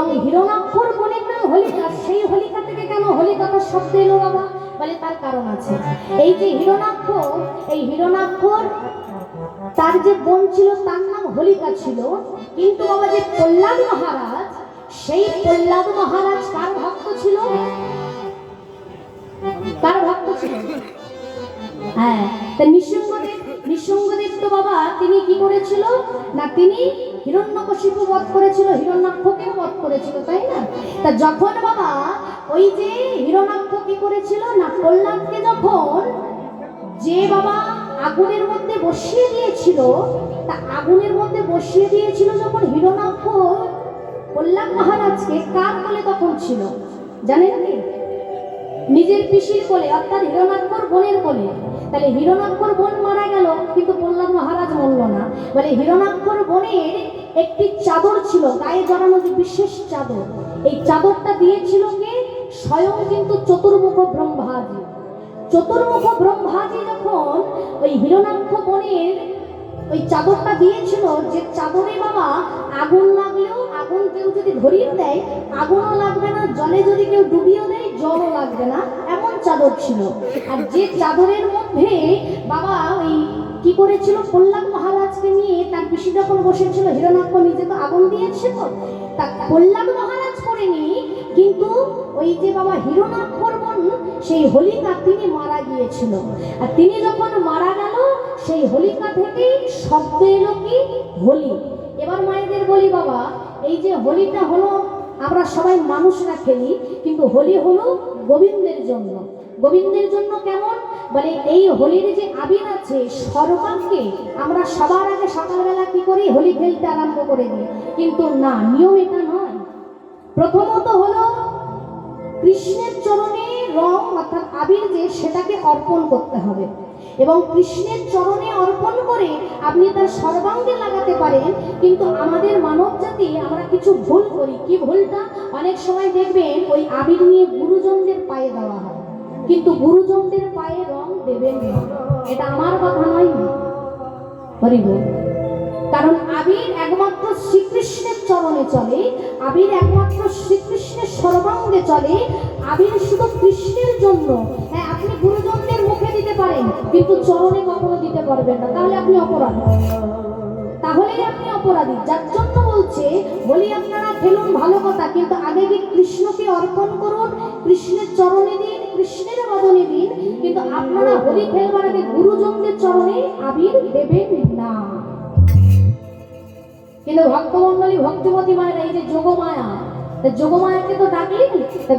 এবং হিরণাক্ষর বোনের নাম হোলিকা? সেই হোলিকা থেকে কেন হোলিকাতার শব্দ এলো বাবা? বলে তার কারণ আছে। এই যে হিরণাক্ষর, এই হিরণাক্ষর তার যে বোন ছিল, তার নাম হোলিকা ছিল। কিন্তু বাবা যে প্রহ্লাদ মহারাজ, সেই প্রহ্লাদ মহারাজ কার ভক্ত ছিল? কার ভক্ত ছিল? হ্যাঁ তা নিঃসঙ্গদেব নিঃসঙ্গদেব তো বাবা তিনি কি করেছিল? না তিনি হিরণ্যকশিপু বধ করেছিল হিরণ্যাক্ষকে বধ করেছিল, তাই না? তা যখন বাবা ওই যে হিরণ্যাক্ষ কি করেছিল না প্রহ্লাদকে যখন যে বাবা আগুনের মধ্যে বসিয়ে দিয়েছিল, তা আগুনের মধ্যে বসিয়ে দিয়েছিল যখন হিরণাক্ষ প্রহ্লাদ মহারাজকে কার কোলে তখন ছিল? জানেন কি? নিজের পিসির কোলে, অর্থাৎ হিরণাক্ষর বোনের কোলে। তাহলে হিরণাক্ষর বোন মারা গেল, কিন্তু প্রহ্লাদ মহারাজ মরল না। বলে হিরণাক্ষর বোনের একটি চাদর ছিল, গায়ে জড়ানো যে বিশেষ চাদর। এই চাদরটা দিয়েছিল কে? স্বয়ং কিন্তু চতুর্মুখ ব্রহ্মাজি। চতুর্মুখ ব্রহ্মাজি যখন ওই হিরণাক্ষ বনের ওই চাদরটা দিয়েছিল, যে চাদরে বাবা আগুন লাগলেও, আগুন কেউ যদি ধরিয়ে দেয়, আগুনও লাগবে না, জলে যদি কেউ ডুবিয়ে দেয়, জলও লাগবে না, এমন চাদর ছিল। আর যে চাদরের মধ্যে বাবা ওই কি করেছিল? কল্যাণ মহারাজকে পিসি যখন বসেছিল? হিরণাক্ষ নিজে তো আগুন দিয়েছিল তা। কল্যাণ মহারাজ করেনি, কিন্তু ওই যে বাবা হিরণাক্ষর বোন, সেই হোলিকা তিনি মারা গিয়েছিল। আর তিনি যখন মারা গেল, সেই হোলিকা থেকে শব্দ এলো কি? হোলি। এবার মায়েদের বলি বাবা, এই যে হোলিটা হলো, আমরা সবাই মানুষরা খেলি, কিন্তু হোলি হলো গোবিন্দের জন্য। গোবিন্দের জন্য কেমন? বলে, এই হোলির যে আবির আছে, সর্বাঙ্গে আমরা সবার আগে সকালবেলা কি করি? হোলি খেলতে আরম্ভ করে দিই। কিন্তু না, নিয়ম এটা নয়। প্রথমত হলো কৃষ্ণের চরণে রং অর্থাৎ আবির যে, সেটাকে অর্পণ করতে হবে। এবং কৃষ্ণের চরণে অর্পণ করে আপনি তার সর্বাঙ্গে লাগাতে পারেন। কিন্তু আমাদের মানব জাতি, আমরা কিছু ভুল করি। কি ভুলটা? অনেক সময় দেখবেন, ওই আবির নিয়ে গুরুজনদের পায়ে দেওয়া হয়। কিন্তু গুরুজনদের পায়ে রং দেবেন এটা আমার কথা নয়। হরি বল কারণ আবির একমাত্র শ্রীকৃষ্ণের চরণে চলে, আবির একমাত্র শ্রীকৃষ্ণের সর্বাঙ্গে চলে, আবির শুধু কৃষ্ণের জন্য। হ্যাঁ আপনি গুরুজনদের মুখে দিতে পারেন, কিন্তু চরণে কখনো দিতে পারবেন না। তাহলে আপনি অপরাধ। তাহলেই আপনি অপরাধী। যার জন্য বলছে, বলি আপনারা খেলুন ভালো কথা, কিন্তু আগে গিয়ে কৃষ্ণকে অর্পণ করুন? কৃষ্ণের চরণে দিন কৃষ্ণের বদনে দিন কিন্তু আপনারা হোলি খেলবার আগে গুরুজনদের চরণে আবির দেবেন না। কিন্তু ভক্তমন্ডলী ভক্তিমতী মায়ের, এই যে যোগমায়া যোগমায়াকে তো